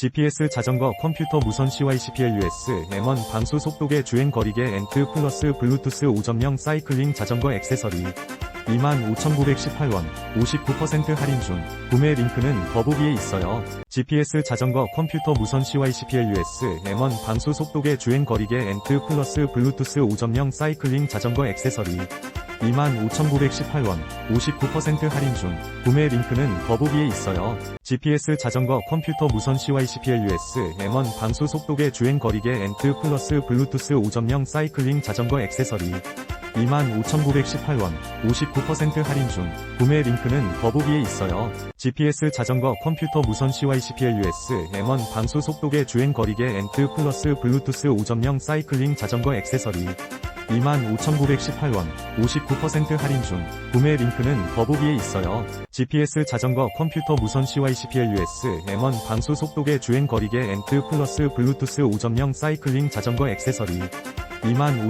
GPS 자전거 컴퓨터 무선 CYCPLUS M1 방수 속도계 주행 거리계 엔트 플러스 블루투스 5.0 사이클링 자전거 액세서리. 25,918원 59% 할인 중. 구매 링크는 더보기에 있어요. GPS 자전거 컴퓨터 무선 CYCPLUS M1 방수 속도계 주행 거리계 엔트 플러스 블루투스 5.0 사이클링 자전거 액세서리 25,918원 59% 할인 중 구매 링크는 더보기에 있어요. GPS 자전거 컴퓨터 무선 CYCPLUS M1 방수 속도계 주행 거리계 엔트 플러스 블루투스 5.0 사이클링 자전거 액세서리 25,918원 59% 할인 중 구매 링크는 더보기에 있어요. GPS 자전거 컴퓨터 무선 CYCPLUS M1 방수 속도계 주행 거리계 엔트 플러스 블루투스 5.0 사이클링 자전거 액세서리 25,918원 59% 할인 중 구매 링크는 더보기에 있어요. GPS 자전거 컴퓨터 무선 CYCPLUS M1 방수 속도계 주행 거리계 엔트 플러스 블루투스 5.0 사이클링 자전거 액세서리 2 5